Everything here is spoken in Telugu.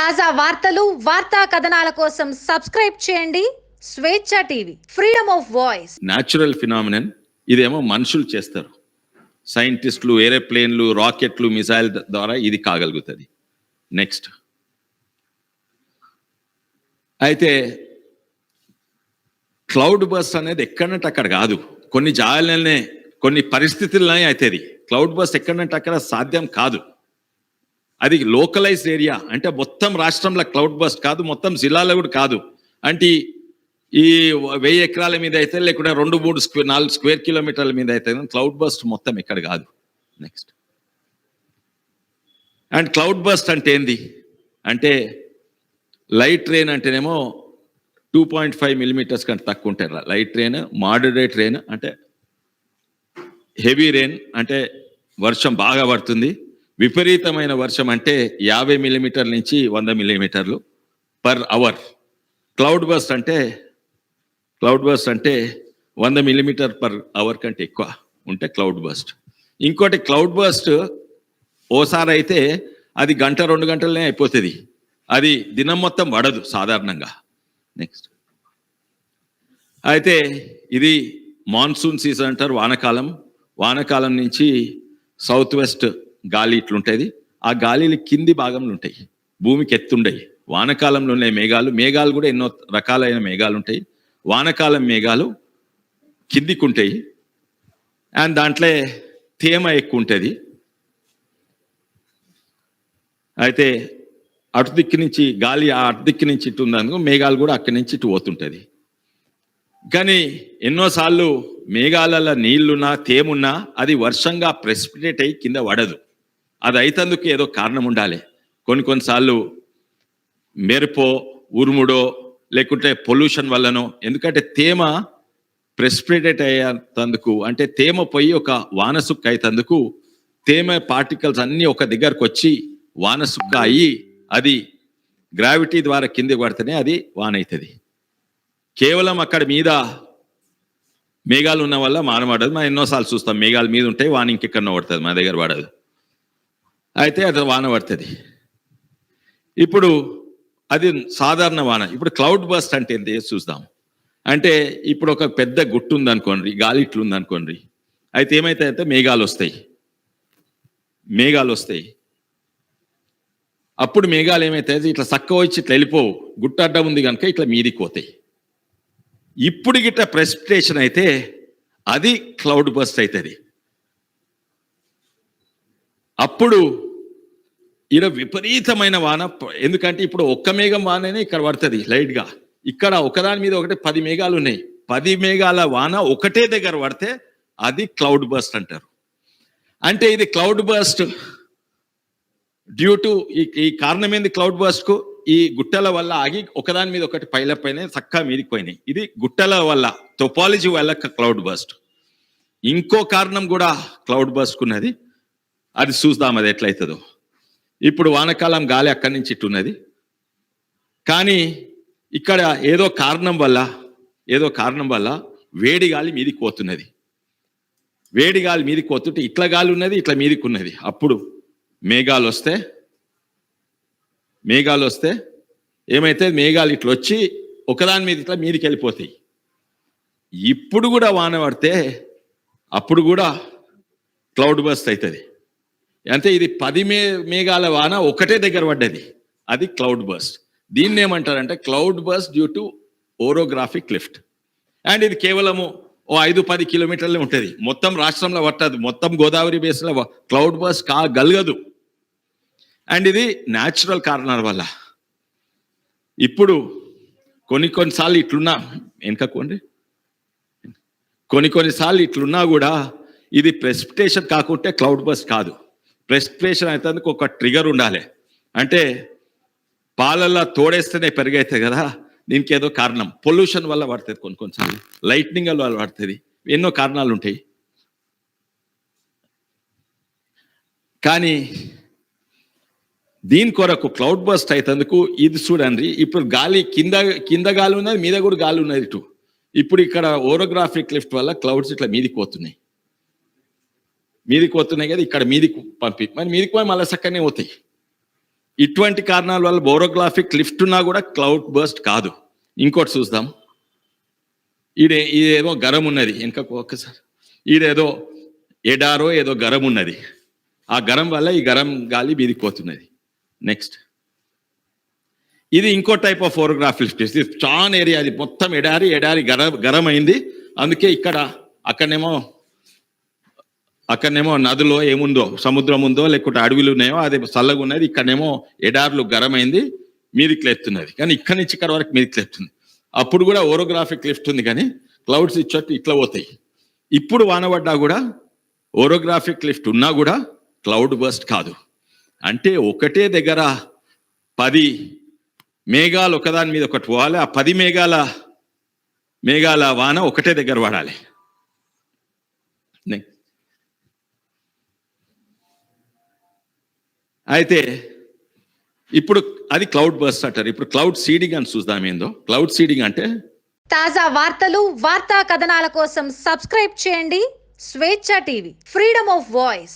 తాజా వార్తలు వార్తా కథనాల కోసం సబ్స్క్రైబ్ చేయండి. Swechha TV freedom of voice. Natural phenomenon ఇదేమో మనుషులు చేస్తారు. సైంటిస్టులు ఏరోప్లేన్లు రాకెట్లు మిసైల్ ద్వారా ఇది కాగలుగుతుంది. నెక్స్ట్ అయితే క్లౌడ్ బస్ అనేది ఎక్కడంటే అక్కడ కాదు. కొన్ని జాగాలనే కొన్ని పరిస్థితులనే అవుతుంది క్లౌడ్ బస్ ఎక్కడంటే అక్కడ సాధ్యం కాదు. అది లోకలైజ్డ్ ఏరియా అంటే మొత్తం రాష్ట్రంలో క్లౌడ్ బస్ట్ కాదు మొత్తం జిల్లాలో కూడా కాదు. అంటే ఈ వెయ్యి ఎకరాల మీద అయితే లేకుంటే రెండు మూడు స్క్వేర్ నాలుగు స్క్వేర్ కిలోమీటర్ల మీద అయితే క్లౌడ్ బస్ట్ మొత్తం ఇక్కడ కాదు. నెక్స్ట్ అండ్ క్లౌడ్ బస్ట్ అంటే ఏంది? అంటే లైట్ ట్రైన్ అంటేనేమో టూ పాయింట్ ఫైవ్ మిల్లీమీటర్స్ కంటే తక్కువ ఉంటాయి లైట్ ట్రైన్ మాడరేట్ రెయిన్ అంటే హెవీ రెయిన్ అంటే వర్షం బాగా పడుతుంది. విపరీతమైన వర్షం అంటే యాభై మిల్లీమీటర్ల నుంచి వంద మిల్లీమీటర్లు పర్ అవర్ క్లౌడ్ బస్ట్ అంటే క్లౌడ్ బస్ట్ అంటే వంద మిల్లీమీటర్ పర్ అవర్ కంటే ఎక్కువ ఉంటే క్లౌడ్ బస్ట్ ఇంకోటి క్లౌడ్ బస్ట్ ఓసారి అయితే అది గంట రెండు గంటలనే అయిపోతుంది. అది దినం మొత్తం పడదు సాధారణంగా. నెక్స్ట్ అయితే ఇది మాన్సూన్ సీజన్ అంటారు వానకాలం. వానకాలం నుంచి సౌత్ వెస్ట్ గాలి ఇట్లుంటుంది. ఆ గాలిలు కింది భాగంలో ఉంటాయి. భూమికి ఎత్తుండయి వానకాలంలో ఉన్నాయి మేఘాలు మేఘాలు కూడా ఎన్నో రకాలైన మేఘాలు ఉంటాయి వానకాలం మేఘాలు కిందికి ఉంటాయి అండ్ దాంట్లో తేమ ఎక్కువ ఉంటుంది అయితే అటు దిక్కు నుంచి గాలి ఆ అటు దిక్కు నుంచి ఇటు ఉన్నందుకు మేఘాలు కూడా అక్కడి నుంచి ఇటు పోతుంటుంది. కానీ ఎన్నోసార్లు మేఘాలలో నీళ్ళున్నా తేమున్నా అది వర్షంగా ప్రెసిపిటేట్ అయ్యి కింద పడదు. అది అయితందుకు ఏదో కారణం ఉండాలి. కొన్ని కొన్నిసార్లు మెరుపో ఉరుముడో లేకుంటే పొల్యూషన్ వల్లనో ఎందుకంటే తేమ ప్రెసిపిటేట్ అయ్యేందుకు అంటే తేమ పోయి ఒక వానసుక్క అయితందుకు తేమ పార్టికల్స్ అన్నీ ఒక దగ్గరకు వచ్చి వానసుక్క అయ్యి అది గ్రావిటీ ద్వారా కిందికి పడితేనే అది వాన్ అవుతుంది కేవలం అక్కడ మీద మేఘాలు ఉన్న వల్ల వాన మనం ఎన్నోసార్లు చూస్తాం మేఘాల మీద ఉంటే వాన్ ఇంకెక్కడో పడుతుంది మన దగ్గర పడదు. అయితే అది వాన పడుతుంది. ఇప్పుడు అది సాధారణ వాన. ఇప్పుడు క్లౌడ్ బస్ట్ అంటే ఏంటి చూద్దాం. అంటే ఇప్పుడు ఒక పెద్ద గుట్టు ఉందనుకోండి గాలి ఇట్లు ఉందనుకోండి అయితే ఏమైతాయంటే మేఘాలు వస్తాయి. మేఘాలు వస్తాయి. అప్పుడు మేఘాలు ఏమైతాయి? ఇట్లా చక్క వచ్చి ఇట్లా వెళ్ళిపోవు. గుట్ట అడ్డం ఉంది కనుక ఇట్లా మీదికి పోతాయి. ఇప్పుడు గిట్ట ప్రెసిపిటేషన్ అయితే అది క్లౌడ్ బస్ట్ అవుతుంది. అప్పుడు ఈడ విపరీతమైన వాన ఎందుకంటే ఇప్పుడు ఒక్క మేఘం వాననే ఇక్కడ పడుతుంది లైట్గా ఇక్కడ ఒకదాని మీద ఒకటి పది మేఘాలు ఉన్నాయి. పది మేఘాల వాన ఒకటే దగ్గర పడితే అది క్లౌడ్ బస్ట్ అంటారు. అంటే ఇది క్లౌడ్ బస్ట్ డ్యూ టు ఈ ఈ కారణం ఏంది క్లౌడ్ బస్ట్కు ఈ గుట్టల వల్ల ఆగి ఒకదాని మీద ఒకటి పైల పైన చక్కగా మీదికిపోయినాయి. ఇది గుట్టల వల్ల టొపాలజీ వల్ల క్లౌడ్ బస్ట్ ఇంకో కారణం కూడా క్లౌడ్ బస్ట్కున్నది అది చూద్దాం అది ఎట్లయితుందో. ఇప్పుడు వానకాలం గాలి అక్కడి నుంచి ఇట్టున్నది. కానీ ఇక్కడ ఏదో కారణం వల్ల ఏదో కారణం వల్ల వేడి గాలి మీదికి పోతున్నది వేడి గాలి మీదికి పోతుంటే ఇట్లా గాలి ఉన్నది ఇట్లా మీదికి ఉన్నది. అప్పుడు మేఘాలు వస్తే మేఘాలు వస్తే ఏమైతే మేఘాలు ఇట్లా వచ్చి ఒకదాని మీద ఇట్లా మీదికి వెళ్ళిపోతాయి. ఇప్పుడు కూడా వాన పడితే అప్పుడు కూడా క్లౌడ్ బస్ట్ అవుతుంది అంటే ఇది పది మే మేఘాల వాన ఒకటే దగ్గర పడ్డది. అది క్లౌడ్ బస్ట్. దీన్ని ఏమంటారంటే cloudburst due to orographic lift. And ఇది కేవలము ఓ ఐదు పది కిలోమీటర్లే ఉంటుంది. మొత్తం రాష్ట్రంలో పట్టదు. మొత్తం గోదావరి బేస్లో క్లౌడ్ బస్ కా గలగదు. అండ్ ఇది న్యాచురల్ కారణాల వల్ల. ఇప్పుడు కొన్ని కొన్నిసార్లు ఇట్లున్నా వెనకకోండి. కొన్ని కొన్నిసార్లు ఇట్లున్నా కూడా ఇది ప్రెసిపిటేషన్ కాకుంటే క్లౌడ్ బస్ కాదు. ప్రెసిపిటేషన్ అయితే ఒక ట్రిగర్ ఉండాలి. అంటే పాలల్లో తోడేస్తేనే పెరిగైతాయి కదా దీనికి ఏదో కారణం. పొల్యూషన్ వల్ల పడుతుంది కొన్ని కొన్నిసార్లు లైట్నింగ్ వల్ల పడుతుంది. ఎన్నో కారణాలు ఉంటాయి. కానీ దీని కొరకు క్లౌడ్ బస్ట్ అయితందుకు ఇది చూడండి. ఇప్పుడు గాలి కింద కింద గాలి ఉన్నది మీద కూడా గాలి ఉన్నది ఇటు. ఇప్పుడు ఇక్కడ ఓరోగ్రాఫిక్ లిఫ్ట్ వల్ల క్లౌడ్స్ ఇట్లా మీదికి పోతున్నాయి. మీదికి వస్తున్నాయి కదా ఇక్కడ మీదికి పంపి. మరి మీదికి పోయి మళ్ళీ చక్కనే పోతాయి. ఇటువంటి కారణాల వల్ల బోరోగ్రాఫిక్ లిఫ్ట్ ఉన్నా కూడా క్లౌడ్ బర్స్ట్ కాదు. ఇంకోటి చూద్దాం. ఈడే ఇదేదో గరం ఉన్నది. ఇంకా ఒక్కసారి ఈడేదో ఎడారో ఏదో గరం ఉన్నది. ఆ గరం వల్ల ఈ గరం గాలి మీదికి పోతున్నది. నెక్స్ట్. ఇది ఇంకో టైప్ ఆఫ్ ఫోటోగ్రాఫ్ లిఫ్ట్. ఇది చాలా ఏరియా. అది మొత్తం ఎడారి ఎడారి గర గరం అయింది అందుకే ఇక్కడ అక్కడనేమో అక్కడనేమో నదిలో ఏముందో సముద్రం ఉందో లేకుంటే అడవిలు ఉన్నాయో అది చల్లగా ఉన్నది ఇక్కడనేమో ఎడార్లు గరమైంది మీదికి లేపుతున్నది. కానీ ఇక్కడ నుంచి ఇక్కడ వరకు మీదికి లేపుతుంది. అప్పుడు కూడా ఓరోగ్రాఫిక్ లిఫ్ట్ ఉంది కానీ క్లౌడ్స్ ఇచ్చట్టు ఇట్లా పోతాయి. ఇప్పుడు వానబడ్డా కూడా ఓరోగ్రాఫిక్ లిఫ్ట్ ఉన్నా కూడా క్లౌడ్ బర్స్ట్ కాదు. అంటే ఒకటే దగ్గర పది మేఘాలు ఒకదాని మీద ఒకటి పోవాలి ఆ పది మేఘాల మేఘాల వాన ఒకటే దగ్గర పడాలి నెక్స్ట్ అయితే ఇప్పుడు అది క్లౌడ్ బర్స్ట్ అంటారు. ఇప్పుడు క్లౌడ్ సీడింగ్ అని చూద్దాం ఏందో. క్లౌడ్ సీడింగ్ అంటే? తాజా వార్తలు వార్తా కథనాల కోసం సబ్స్క్రైబ్ చేయండి. స్వేచ్ఛ టీవీ ఫ్రీడమ్ ఆఫ్ వాయిస్